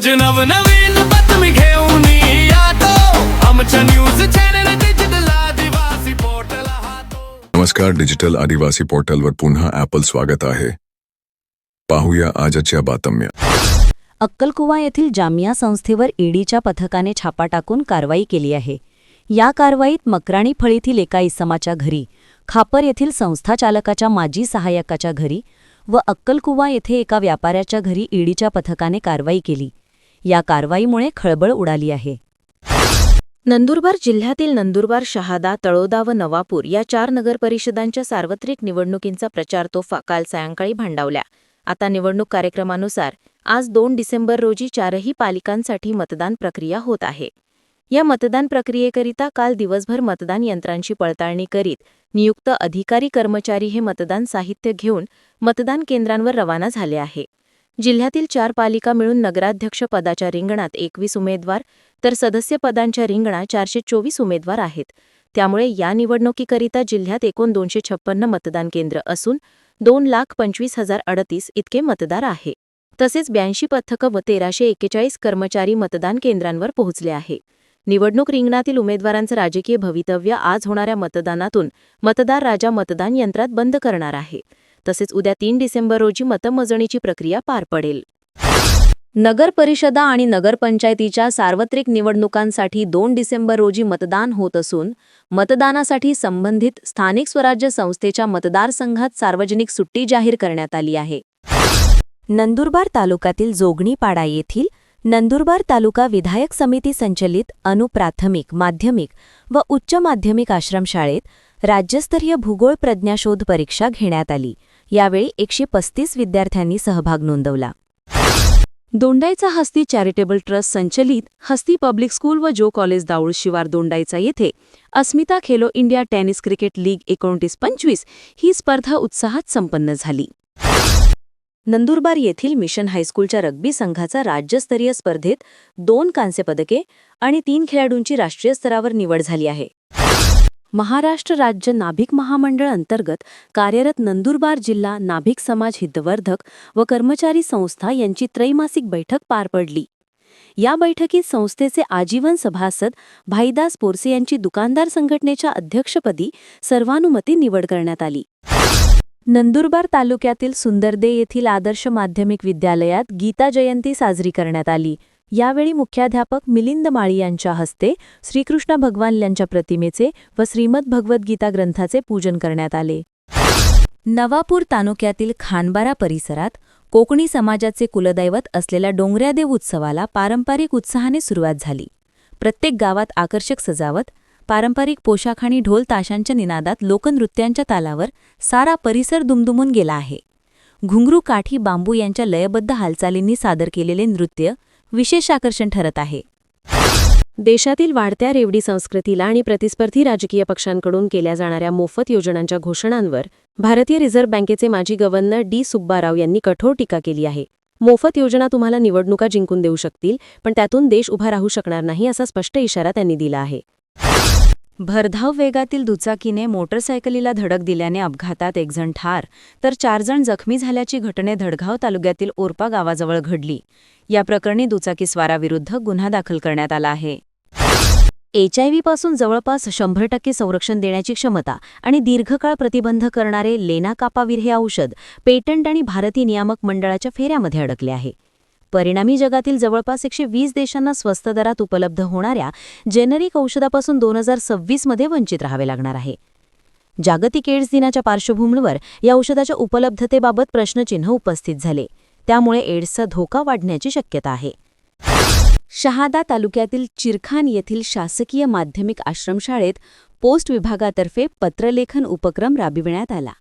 रोज नवनवीन बातमी घेऊन येतो. आमच्या न्यूज चॅनल डिजिटल आदिवासी पोर्टल हातो. नमस्कार डिजिटल आदिवासी पोर्टलवर पुन्हा ॲपल स्वागत आहे. पाहूया आजच्या बातम्या. अक्कलकुवा येथील जामिया संस्थेवर ईडीच्या पथकाने छापा टाकून कारवाई केली आहे. या कारवाईत मकराणी फळीतील एका इसमाच्या घरी खापर येथील संस्थाचालकाच्या माजी सहाय्यकाच्या घरी व अक्कलकुवा येथे एका व्यापाऱ्याच्या घरी ईडीच्या पथकाने कारवाई केली. या कारवाईमुळे खळबळ उडाली आहे. नंदुरबार जिल्ह्यातील नंदुरबार शहादा तळोदा व नवापूर या चार नगरपरिषदांच्या सार्वत्रिक निवडणुकींचा प्रचार तोफा काल सायंकाळी भांडावल्या. आता निवडणूक कार्यक्रमानुसार आज दोन डिसेंबर रोजी चारही पालिकांसाठी मतदान प्रक्रिया होत आहे. या मतदान प्रक्रियेकरिता काल दिवसभर मतदान यंत्रांची पडताळणी करीत नियुक्त अधिकारी कर्मचारी हे मतदान साहित्य घेऊन मतदान केंद्रांवर रवाना झाले आहे. जिल्ह्यातील चार पालिका मिळून नगराध्यक्ष पदाच्या रिंगणात एकवीस उमेदवार तर सदस्य पदांच्या रिंगणात चारशे चोवीस उमेदवार आहेत. त्यामुळे या निवडणुकीकरिता जिल्ह्यात एकूण दोनशे छप्पन्न मतदान केंद्र असून दोन लाख पंचवीस हजार अडतीस इतके मतदार आहे. तसेच ब्याऐंशी पथकं व तेराशे एक्केचाळीस कर्मचारी मतदान केंद्रांवर पोहोचले आहे. निवडणूक रिंगणातील उमेदवारांचं राजकीय भवितव्य आज होणाऱ्या मतदानातून मतदार राजा मतदान यंत्रात बंद करणार आहे. तसेच उद्या तीन डिसेंबर रोजी मतमोजणीची प्रक्रिया पार पडेल. नगर परिषदा आणि नगरपंचायतीच्या सार्वत्रिक निवडणुकांसाठी दोन डिसेंबर रोजी मतदान होत असून मतदानासाठी संबंधित स्थानिक स्वराज्य संस्थेच्या मतदारसंघात सार्वजनिक सुट्टी जाहीर करण्यात आली आहे. नंदुरबार तालुक्यातील जोगणीपाडा येथील नंदुरबार तालुका विधायक समिती संचलित अनुप्राथमिक माध्यमिक व उच्च माध्यमिक आश्रमशाळेत राज्यस्तरीय भूगोळ प्रज्ञाशोध परीक्षा घेण्यात आली. यावेळी एकशे पस्तीस विद्यार्थ्यांनी सहभाग नोंदवला. दोंडाईचा हस्ती चॅरिटेबल ट्रस्ट संचलित हस्ती पब्लिक स्कूल व जो कॉलेज दाऊळ शिवार दोंडाईचा येथे Asmita Khelo India tennis cricket league एकोणतीस पंचवीस ही स्पर्धा उत्साहात संपन्न झाली. नंदुरबार येथील मिशन हायस्कूलच्या रग्बी संघाचा राज्यस्तरीय स्पर्धेत दोन कांस्यपदके आणि तीन खेळाडूंची राष्ट्रीय स्तरावर निवड झाली आहे. महाराष्ट्र राज्य नाभिक महामंडळ अंतर्गत कार्यरत नंदुरबार जिल्हा नाभिक समाज हितवर्धक व कर्मचारी संस्था यांची त्रैमासिक बैठक पार पडली. या बैठकीत संस्थेचे आजीवन सभासद भाईदास पोरसे यांची दुकानदार संघटनेच्या अध्यक्षपदी सर्वानुमती निवड करण्यात आली. नंदुरबार तालुक्यातील सुंदरदे येथील आदर्श माध्यमिक विद्यालयात गीता जयंती साजरी करण्यात आली. यावेळी मुख्याध्यापक मिलिंद माळी यांच्या हस्ते श्रीकृष्ण भगवान यांच्या प्रतिमेचे व श्रीमद भगवद्गीता ग्रंथाचे पूजन करण्यात आले. नवापूर तालुक्यातील खानबारा परिसरात कोकणी समाजाचे कुलदैवत असलेल्या डोंगऱ्यादेव उत्सवाला पारंपरिक उत्साहाने सुरुवात झाली. प्रत्येक गावात आकर्षक सजावट पारंपरिक पोशाख आणि ढोल ताशांच्या निनादात लोकनृत्यांच्या तालावर सारा परिसर दुमदुमून गेला आहे. घुंगरू काठी बांबू यांच्या लयबद्ध हालचालींनी सादर केलेले नृत्य विशेष आकर्षण ठरत आहे. देशातील वाढत्या रेवडी संस्कृतीला आणि प्रतिस्पर्धी राजकीय पक्षांकडून केल्या जाणाऱ्या मोफत योजनांच्या घोषणांवर भारतीय रिझर्व्ह बँकेचे माजी गव्हर्नर डी सुब्बाराव यांनी कठोर टीका केली आहे. मोफत योजना तुम्हाला निवडणुका जिंकून देऊ शकतील पण त्यातून देश उभा राहू शकणार नाही असा स्पष्ट इशारा त्यांनी दिला आहे. भरधाव वेगातील दुचाकीने मोटरसायकलीला धडक दिल्याने अपघातात एकजण ठार तर चारजण जखमी झाल्याची घटने धडगाव तालुक्यातील ओरपा गावाजवळ घडली. या प्रकरणी दुचाकीस्वाराविरुद्ध गुन्हा दाखल करण्यात आला आहे. एचआयव्ही पासून जवळपास शंभर टक्के संरक्षण देण्याची क्षमता आणि दीर्घकाळ प्रतिबंध करणारे लेना कापावीर हे औषध पेटंट आणि भारतीय नियामक मंडळाच्या फेऱ्यामध्ये अडकले आहे. परिणामी जगातील जवळपास एकशे वीस देशांना स्वस्त दरात उपलब्ध होणाऱ्या जेनरिक औषधापासून दोन हजार सव्वीसमध्ये वंचित राहावे लागणार आहे. जागतिक एड्स दिनाच्या पार्श्वभूमीवर या औषधाच्या उपलब्धतेबाबत प्रश्नचिन्ह उपस्थित झाले. त्यामुळे एड्सचा धोका वाढण्याची शक्यता आहे. शहादा तालुक्यातील चिरखान येथील शासकीय माध्यमिक आश्रमशाळेत पोस्ट विभागातर्फे पत्रलेखन उपक्रम राबविण्यात आला.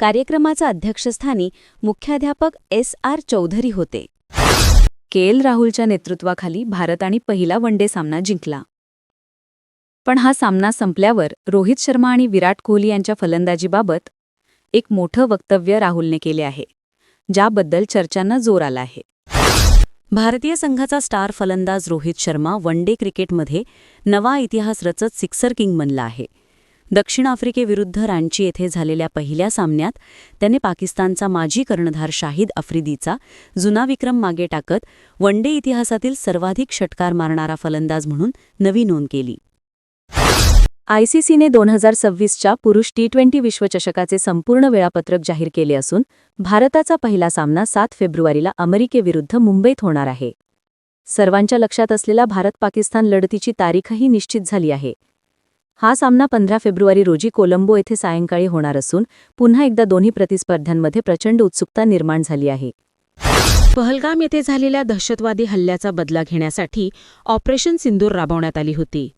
कार्यक्रमाचा अध्यक्षस्थानी मुख्याध्यापक एस आर चौधरी होते. के एल राहुलच्या नेतृत्वाखाली भारताने पहिला वनडे सामना जिंकला. पण हा सामना संपल्यावर रोहित शर्मा आणि विराट कोहली यांच्या फलंदाजीबाबत एक मोठं वक्तव्य राहुलने केले आहे ज्याबद्दल चर्चांना जोर आला आहे. भारतीय संघाचा स्टार फलंदाज रोहित शर्मा वन डे क्रिकेटमध्ये नवा इतिहास रचत सिक्सर किंग बनला आहे. दक्षिण आफ्रिकेविरुद्ध रांची येथे झालेल्या पहिल्या सामन्यात त्याने पाकिस्तानचा माजी कर्णधार शाहिद आफ्रिदीचा जुना विक्रम मागे टाकत वनडे इतिहासातील सर्वाधिक षटकार मारणारा फलंदाज म्हणून नवी नोंद केली. आयसीसीने दोन हजार सव्वीसच्या पुरुष टी ट्वेंटी विश्वचषकाचे संपूर्ण वेळापत्रक जाहीर केले असून भारताचा पहिला सामना सात फेब्रुवारीला अमेरिकेविरुद्ध मुंबईत होणार आहे. सर्वांच्या लक्षात असलेला भारत पाकिस्तान लढतीची तारीखही निश्चित झाली आहे. हा सामना पंधरा फेब्रुवारी रोजी कोलंबो येथे सायंकाळी होणार असून पुन्हा एकदा दोन्ही प्रतिस्पर्ध्यांमध्ये प्रचंड उत्सुकता निर्माण झाली आहे. पहलगाम येथे झालेल्या दहशतवादी हल्ल्याचा बदला घेण्यासाठी ऑपरेशन सिंदूर राबवण्यात आली होती.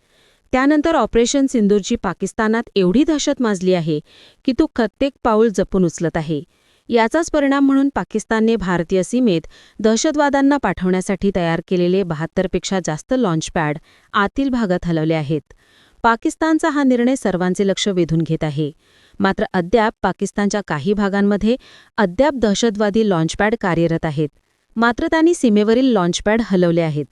त्यानंतर ऑपरेशन सिंदूरची पाकिस्तानात एवढी दहशत माजली आहे की तो प्रत्येक पाऊल जपून उचलत आहे. याचाच परिणाम म्हणून पाकिस्तानने भारतीय सीमेत दहशतवादांना पाठवण्यासाठी तयार केलेले बहात्तरपेक्षा जास्त लॉन्चपॅड आतील भागात हलवले आहेत. पाकिस्तानचा हा निर्णय सर्वांचे लक्ष वेधून घेत आहे. मात्र अद्याप पाकिस्तानच्या काही भागांमध्ये अद्याप दहशतवादी लॉन्चपॅड कार्यरत आहेत. मात्र त्यांनी सीमेवरील लॉन्चपॅड हलवले आहेत.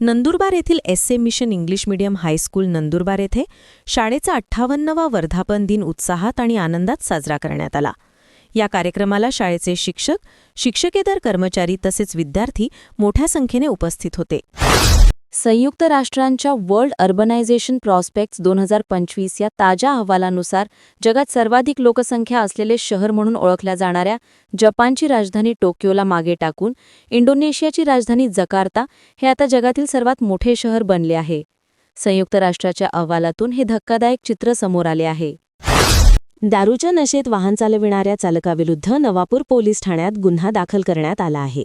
नंदुरबार येथील S A mission English medium high school Nandurbar येथे शाळेचा अठ्ठावन्नवा वर्धापन दिन उत्साहात आणि आनंदात साजरा करण्यात आला. या कार्यक्रमाला शाळेचे शिक्षक शिक्षकेतर कर्मचारी तसेच विद्यार्थी मोठ्या संख्येने उपस्थित होते. संयुक्त राष्ट्रांच्या वर्ल्ड अर्बनायझेशन प्रॉस्पेक्ट्स दोन हजार पंचवीस या ताज्या अहवालानुसार जगात सर्वाधिक लोकसंख्या असलेले शहर म्हणून ओळखल्या जाणाऱ्या जपानची राजधानी टोकियोला मागे टाकून इंडोनेशियाची राजधानी जकार्ता हे आता जगातील सर्वात मोठे शहर बनले आहे. संयुक्त राष्ट्राच्या अहवालातून हे धक्कादायक चित्र समोर आले आहे. दारूच्या नशेत वाहन चालविणाऱ्या चालकाविरुद्ध नवापूर पोलीस ठाण्यात गुन्हा दाखल करण्यात आला आहे.